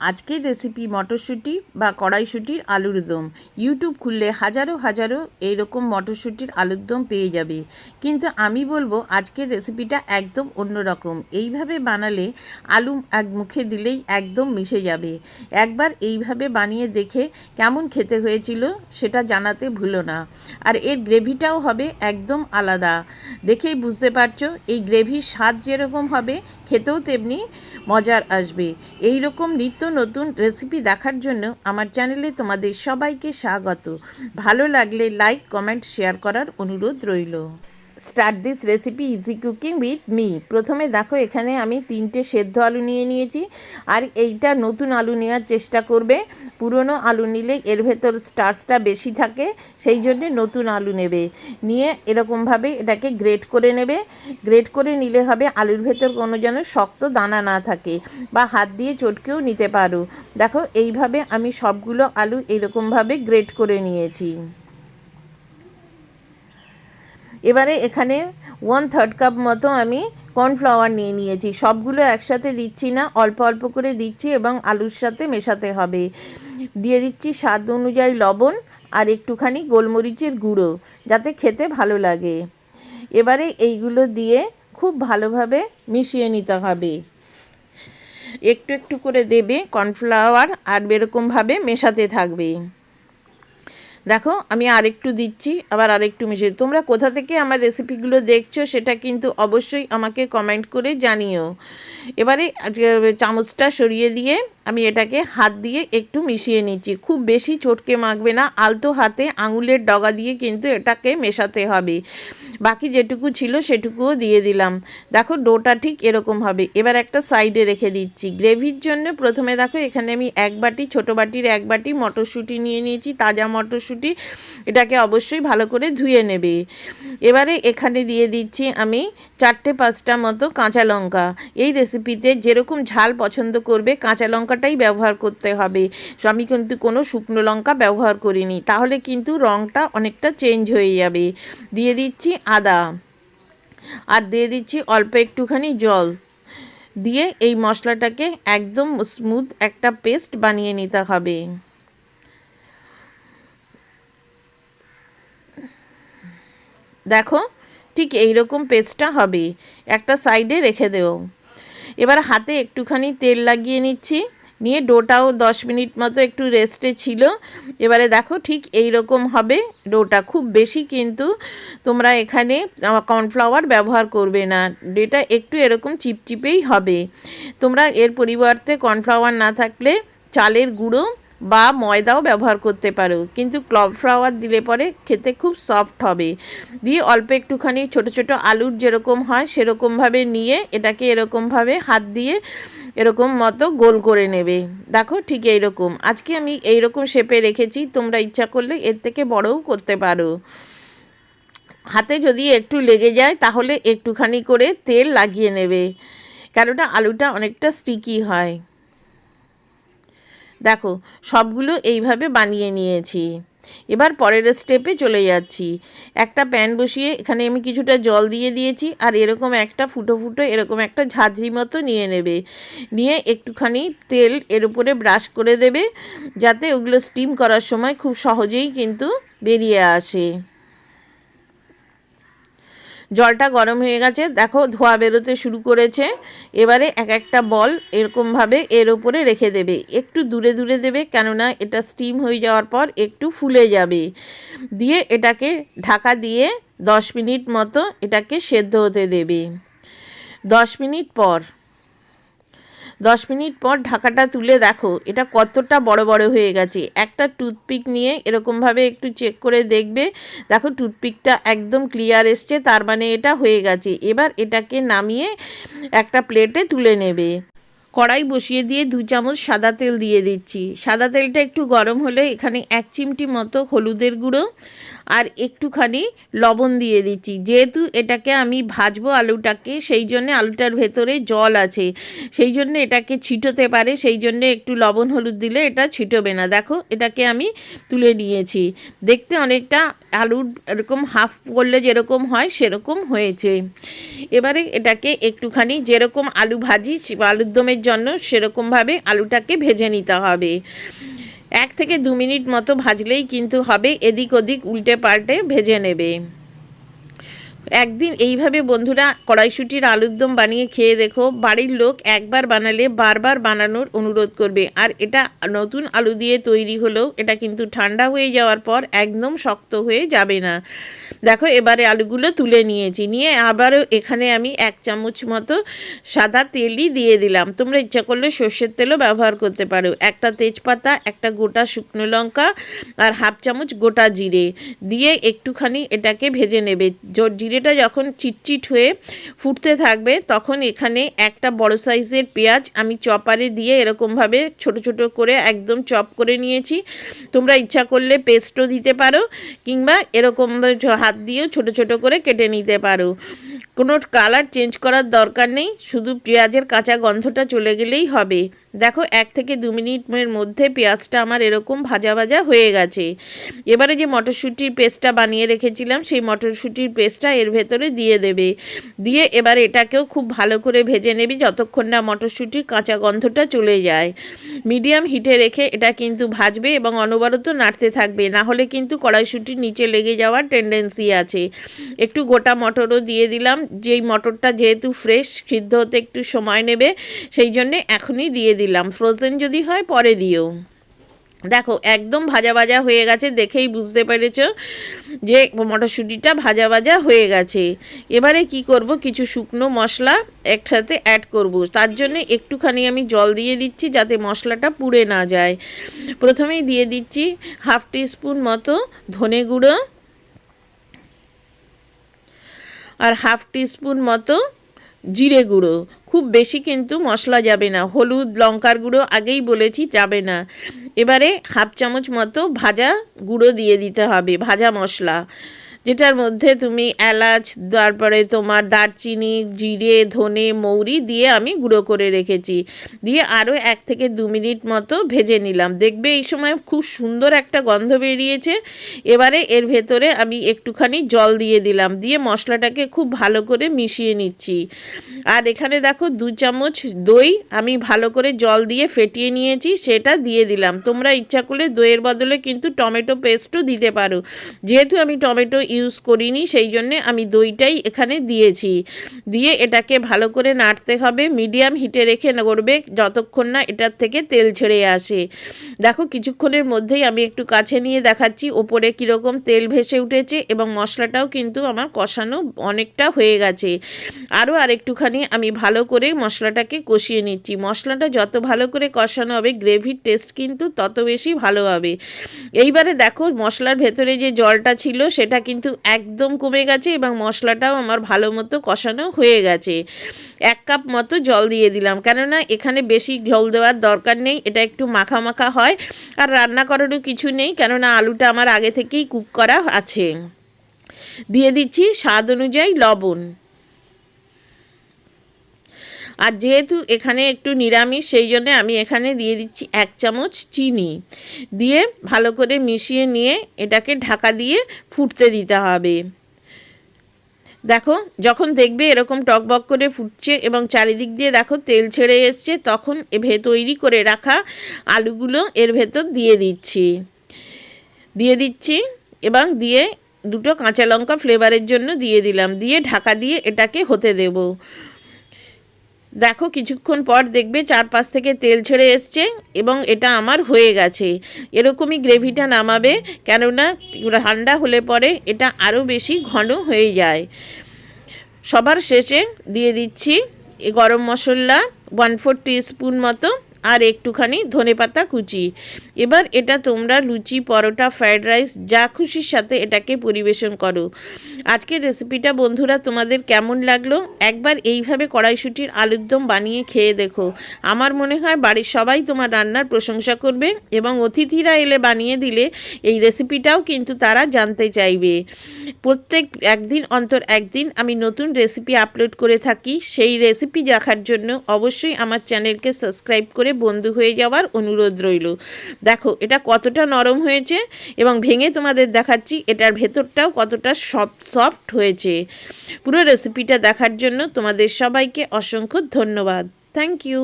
আজকের রেসিপি মটরশুঁটি বা কড়াইশুঁটির আলুর দম। ইউটিউব খুললে হাজারো হাজারো এইরকম মটরশুঁটির আলুর দম পেয়ে যাবে। কিন্তু আমি বলব, আজকের রেসিপিটা একদম অন্যরকম। এইভাবে বানালে আলু এক মুখে দিলেই একদম মিশে যাবে। একবার এইভাবে বানিয়ে দেখে কেমন খেতে হয়েছিল সেটা জানাতে ভুলো না। আর এর গ্রেভিটাও হবে একদম আলাদা। দেখেই বুঝতে পারছ, এই গ্রেভির স্বাদ যেরকম হবে, খেতেও তেমনি মজার আসবে। এই রকম নিত্য নতুন রেসিপি দেখার জন্য আমার চ্যানেলে তোমাদের সবাইকে স্বাগত। ভালো লাগলে লাইক কমেন্ট শেয়ার করার অনুরোধ রইল। Start this recipe easy cooking with me প্রথমে দেখো, এখানে আমি তিনটে সেদ্ধ আলু নিয়ে নিয়েছি। আর এইটা নতুন আলু নেওয়ার চেষ্টা করবে। পুরনো আলু নিলে এর ভেতর স্টার্চটা বেশি থাকে, সেই জন্যে নতুন আলু নেবে। নিয়ে এরকমভাবে এটাকে গ্রেট করে নেবে। গ্রেট করে নিলে হবে আলুর ভেতর কোনো যেন শক্ত দানা না থাকে বা হাত দিয়ে চটকেও নিতে পারো। দেখো, এইভাবে আমি সবগুলো আলু এরকমভাবে গ্রেট করে নিয়েছি। এবারে এখানে ওয়ান থার্ড কাপ মতো আমি কর্নফ্লাওয়ার নিয়ে নিয়েছি। সবগুলো একসাথে দিচ্ছি না, অল্প অল্প করে দিচ্ছি এবং আলুর সাথে মেশাতে হবে। দিয়ে দিচ্ছি স্বাদ অনুযায়ী লবণ আর একটুখানি গোলমরিচের গুঁড়ো, যাতে খেতে ভালো লাগে। এবারে এইগুলো দিয়ে খুব ভালোভাবে মিশিয়ে নিতে হবে। একটু একটু করে দেবে কর্নফ্লাওয়ার আর এরকমভাবে মেশাতে থাকবে। দেখো, আমি আরেকটু দিচ্ছি, আবার আরেকটু মিশিয়ে তোমরা কোথা থেকে আমার রেসিপিগুলো দেখছ সেটা কিন্তু অবশ্যই আমাকে কমেন্ট করে জানিও। এবারে চামচটা সরিয়ে দিয়ে আমি এটাকে হাত দিয়ে একটু মিশিয়ে নিচ্ছি। খুব বেশি চটকে মাখবে না, আলতো হাতে আঙুলের ডগা দিয়ে কিন্তু এটাকে মেশাতে হবে। বাকি যেটুকু ছিল সেটুকুও দিয়ে দিলাম। দেখো ডোটা ঠিক এরকম হবে। এবার একটা সাইডে রেখে দিচ্ছি। গ্রেভির জন্য প্রথমে দেখো এখানে আমি এক বাটি, ছোটো বাটির এক বাটি মটরশুঁটি নিয়ে নিয়েছি। তাজা মটরশুঁটি এটাকে অবশ্যই ভালো করে ধুয়ে নেবে। এবারে এখানে দিয়ে দিচ্ছি আমি চারটে পাঁচটা মতো কাঁচা লঙ্কা। এই রেসিপিতে যেরকম ঝাল পছন্দ করবে, কাঁচা লঙ্কাটাই ব্যবহার করতে হবে। আমি কিন্তু কোনো শুকনো লঙ্কা ব্যবহার করিনি। তাহলে কিন্তু রঙটা অনেকটা চেঞ্জ হয়ে যাবে। দিয়ে দিচ্ছি আদা। আর দিয়ে দিচ্ছি অল্প একটুখানি জল। দিয়ে এই মশলাটাকে একদম স্মুথ একটা পেস্ট বানিয়ে নিতে হবে। দেখো, ঠিক এই রকম পেস্টটা হবে। একটা সাইডে রেখে দেও। এবার হাতে একটুখানি তেল লাগিয়ে নিচ্ছি। নিয়ে ডোটাও দশ মিনিট মতো একটু রেস্টে ছিল। এবারে দেখো ঠিক এই রকম হবে ডোটা। খুব বেশি কিন্তু তোমরা এখানে কর্নফ্লাওয়ার ব্যবহার করবে না। ডেটা একটু এরকম চিপচিপেই হবে। তোমরা এর পরিবর্তে কর্নফ্লাওয়ার না থাকলে চালের গুঁড়ো বা ময়দাও ব্যবহার করতে পারো। কিন্তু ক্লব ফ্লাওয়ার দিলে পরে খেতে খুব সফট হবে। দিয়ে অল্প একটুখানি ছোট ছোট আলুর যেরকম হয় সেরকমভাবে নিয়ে এটাকে এরকমভাবে হাত দিয়ে এরকম মতো গোল করে নেবে। দেখো ঠিক এইরকম। আজকে আমি এইরকম শেপে রেখেছি, তোমরা ইচ্ছা করলে এর থেকে বড়ও করতে পারো। হাতে যদি একটু লেগে যায়, তাহলে একটুখানি করে তেল লাগিয়ে নেবে, কেননা আলুটা অনেকটা স্টিকি হয়। দেখো, সবগুলো এইভাবে বানিয়ে নিয়েছি। এবার পরের স্টেপে চলে যাচ্ছি। একটা প্যান বসিয়ে এখানে আমি কিছুটা জল দিয়ে দিয়েছি, আর এরকম একটা ফুটো ফুটো, এরকম একটা ঝাঁঝরি মতো নিয়ে নেবে। নিয়ে একটুখানি তেল এর উপরে ব্রাশ করে দেবে, যাতে ওগুলো স্টিম করার সময় খুব সহজেই কিন্তু বেরিয়ে আসে। জলটা গরম হয়ে গেছে। দেখো, ধোয়া বেরোতে শুরু করেছে। এবারে এক একটা বল এরকমভাবে এর ওপরে রেখে দেবে। একটু দূরে দূরে দেবে, কেননা এটা স্টিম হয়ে যাওয়ার পর একটু ফুলে যাবে। দিয়ে এটাকে ঢাকা দিয়ে দশ মিনিট মতো এটাকে সেদ্ধ হতে দেবে। দশ মিনিট পর দশ মিনিট পর ঢাকাটা তুলে দেখো, এটা কতটা বড় বড় হয়ে গেছে। একটা টুথপিক নিয়ে এরকমভাবে একটু চেক করে দেখবে। দেখো টুথপিকটা একদম ক্লিয়ার এসছে, তার মানে এটা হয়ে গেছে। এবার এটাকে নামিয়ে একটা প্লেটে তুলে নেবে। কড়াই বসিয়ে দিয়ে দু চামচ সাদা তেল দিয়ে দিচ্ছি। সাদা তেলটা একটু গরম হলে এখানে এক চিমটি মতো হলুদের গুঁড়ো আর একটুখানি লবণ দিয়ে দিচ্ছি। যেহেতু এটাকে আমি ভাজবো আলুটাকে, সেই জন্যে আলুটার ভেতরে জল আছে। সেই জন্যে এটাকে ছিটোতে পারে, সেই জন্য একটু লবণ হলুদ দিলে এটা ছিটোবে না। দেখো, এটাকে আমি তুলে নিয়েছি। দেখতে অনেকটা আলুর এরকম হাফ করলে যেরকম হয়, সেরকম হয়েছে। এবারে এটাকে একটুখানি যেরকম আলু ভাজি, আলুর দমের জন্য সেরকমভাবে আলুটাকে ভেজে নিতে হবে। এক থেকে দু মিনিট মতো ভাজলেই কিন্তু হবে এদিক ওদিক উল্টে পাল্টে ভেজে নেবে। একদিন এইভাবে বন্ধুরা কড়াইশুটির আলুর দম বানিয়ে খেয়ে দেখো, বাড়ির লোক একবার বানালে বারবার বানানোর অনুরোধ করবে। আর এটা নতুন আলু দিয়ে তৈরি হলেও এটা কিন্তু ঠান্ডা হয়ে যাওয়ার পর একদম শক্ত হয়ে যাবে না। দেখো, এবারে আলুগুলো তুলে নিয়েছি। নিয়ে আবারও এখানে আমি এক চামচ মতো সাদা তেলই দিয়ে দিলাম। তোমরা ইচ্ছা করলে সর্ষের তেলও ব্যবহার করতে পারো। একটা তেজপাতা, একটা গোটা শুকনো লঙ্কা আর হাফ চামচ গোটা জিরে। দিয়ে একটুখানি এটাকে ভেজে নেবে। জ- জিরেটা যখন চিটচিট হয়ে ফুটতে থাকবে, তখন এখানে একটা বড় সাইজের পেঁয়াজ আমি চপারে দিয়ে এরকমভাবে ছোট ছোট করে একদম চপ করে নিয়েছি। তোমরা ইচ্ছা করলে পেস্টও দিতে পারো কিংবা এরকম হাত দিয়েও ছোট ছোট করে কেটে নিতে পারো। কোনো কালার চেঞ্জ করার দরকার নেই, শুধু পেঁয়াজের কাঁচা গন্ধটা চলে গেলেই হবে। দেখো, এক থেকে দু মিনিটের মধ্যে পেঁয়াজটা আমার এরকম ভাজা ভাজা হয়ে গেছে। এবারে যে মটরশুঁটির পেস্টটা বানিয়ে রেখেছিলাম, সেই মটরশুঁটির পেস্টটা এর ভেতরে দিয়ে দেবে। দিয়ে এবার এটাকেও খুব ভালো করে ভেজে নেবে যতক্ষণ না মটরশুঁটির কাঁচা গন্ধটা চলে যায়। মিডিয়াম হিটে রেখে এটা কিন্তু ভাজবে এবং অনবরত নাড়তে থাকবে। না হলে কিন্তু কড়াইশুঁটির নিচে লেগে যাওয়ার টেন্ডেন্সি আছে। একটু গোটা মটরও দিয়ে দিলাম। যেই মটরটা যেহেতু ফ্রেশ সিদ্ধ হতে একটু সময় নেবে, সেই জন্যে এখনই দিয়ে দিলাম। ফ্রোজেন যদি হয়, পরে দিও। দেখো, একদম ভাজা ভাজা হয়ে গেছে, দেখেই বুঝতে পেরেছ যে মটরশুঁটিটা ভাজা ভাজা হয়ে গেছে। এবারে কি করব, কিছু শুকনো মশলা একসাথে অ্যাড করব। তার জন্য একটুখানি আমি জল দিয়ে দিচ্ছি, যাতে মশলাটা পুড়ে না যায়। প্রথমেই দিয়ে দিচ্ছি হাফ টিস্পুন মতো ধনে গুঁড়ো আর হাফ টিস্পুন মতো জিরে গুঁড়ো। খুব বেশি কিন্তু মশলা যাবে না। হলুদ, লঙ্কার গুঁড়ো আগেই বলেছি যাবে না। এবারে হাফ চামচ মতো ভাজা গুঁড়ো দিয়ে দিতে হবে, ভাজা মশলা। যেটার মধ্যে তুমি এলাচ, তারপরে তোমার দারচিনি, জিরে, ধনে, মৌরি দিয়ে আমি গুঁড়ো করে রেখেছি। দিয়ে আরও এক থেকে দু মিনিট মতো ভেজে নিলাম। দেখবে এই সময় খুব সুন্দর একটা গন্ধ বেরিয়েছে। এবারে এর ভেতরে আমি একটুখানি জল দিয়ে দিলাম। দিয়ে মশলাটাকে খুব ভালো করে মিশিয়ে নিচ্ছি। আর এখানে দেখো দু চামচ দই আমি ভালো করে জল দিয়ে ফেটিয়ে নিয়েছি, সেটা দিয়ে দিলাম। তোমরা ইচ্ছা করলে দইয়ের বদলে কিন্তু টমেটো পেস্টও দিতে পারো। যেহেতু আমি টমেটো ইউজ করিনি, সেই জন্যে আমি দইটাই এখানে দিয়েছি। দিয়ে এটাকে ভালো করে নাড়তে হবে মিডিয়াম হিটে রেখে করবে যতক্ষণ না এটার থেকে তেল ছেড়ে আসে। দেখো কিছুক্ষণের মধ্যেই আমি একটু কাছে নিয়ে দেখাচ্ছি, ওপরে কীরকম তেল ভেসে উঠেছে এবং মশলাটাও কিন্তু আমার কষানো অনেকটা হয়ে গেছে। আরও আর একটুখানি আমি ভালো করে মশলাটাকে কষিয়ে নিচ্ছি। মশলাটা যত ভালো করে কষানো হবে, গ্রেভির টেস্ট কিন্তু তত বেশি ভালো হবে। এইবারে দেখো মশলার ভেতরে যে জলটা ছিল, সেটা কিন্তু একদম কমে গেছে এবং মশলাটাও আমার ভালো মতো কষানো হয়ে গেছে। এক কাপ মতো জল দিয়ে দিলাম। কেননা এখানে বেশি ঝোল দেওয়ার দরকার নেই, এটা একটু মাখা মাখা হয়। আর রান্না করারও কিছু নেই, কেননা আলুটা আমার আগে থেকেই কুক করা আছে। দিয়ে দিচ্ছি স্বাদ অনুযায়ী লবণ। আর যেহেতু এখানে একটু নিরামিষ, সেই জন্যে আমি এখানে দিয়ে দিচ্ছি এক চামচ চিনি। দিয়ে ভালো করে মিশিয়ে নিয়ে এটাকে ঢাকা দিয়ে ফুটতে দিতে হবে। দেখো, যখন দেখবে এরকম টকবক করে ফুটছে এবং চারিদিক দিয়ে দেখো তেল ছেড়ে এসছে, তখন এভে তৈরি করে রাখা আলুগুলো এর ভেতর দিয়ে দিচ্ছি। দিয়ে দিচ্ছি এবং দিয়ে দুটো কাঁচা লঙ্কা ফ্লেভারের জন্য দিয়ে দিলাম। দিয়ে ঢাকা দিয়ে এটাকে হতে দেবো। দেখো কিছুক্ষণ পর দেখবে চারপাশ থেকে তেল ছেড়ে এসছে এবং এটা আমার হয়ে গেছে। এরকমই গ্রেভিটা নামাবে, কেননা ঠান্ডা হলে পরে এটা আরও বেশি ঘন হয়ে যায়। সবার শেষে দিয়ে দিচ্ছি গরম মশলা, ওয়ান ফোর স্পুন মতো। আর একটুখানি ধনেপাতা কুচি। এবার এটা তোমরা লুচি, পরোটা ফ্রায়েড রাইস, যা খুশির সাথে এটাকে পরিবেশন করো। আজকের রেসিপিটা বন্ধুরা তোমাদের কেমন লাগল? একবার এইভাবে কড়াইশুটির আলুর দম বানিয়ে খেয়ে দেখো। আমার মনে হয় বাড়ির সবাই তোমার রান্নার প্রশংসা করবে এবং অতিথিরা এলে বানিয়ে দিলে এই রেসিপিটাও কিন্তু তারা জানতে চাইবে। প্রত্যেক একদিন অন্তর একদিন আমি নতুন রেসিপি আপলোড করে থাকি। সেই রেসিপি দেখার জন্য অবশ্যই আমার চ্যানেলকে সাবস্ক্রাইব করে বন্ধু হয়ে যাওয়ার অনুরোধ রইল। দেখো, এটা কতটা নরম হয়েছে এবং ভেঙে তোমাদের দেখাচ্ছি, এটার ভেতরটাও কতটা সফট সফট হয়েছে। পুরো রেসিপিটা দেখার জন্য তোমাদের সবাইকে অসংখ্য ধন্যবাদ। Thank you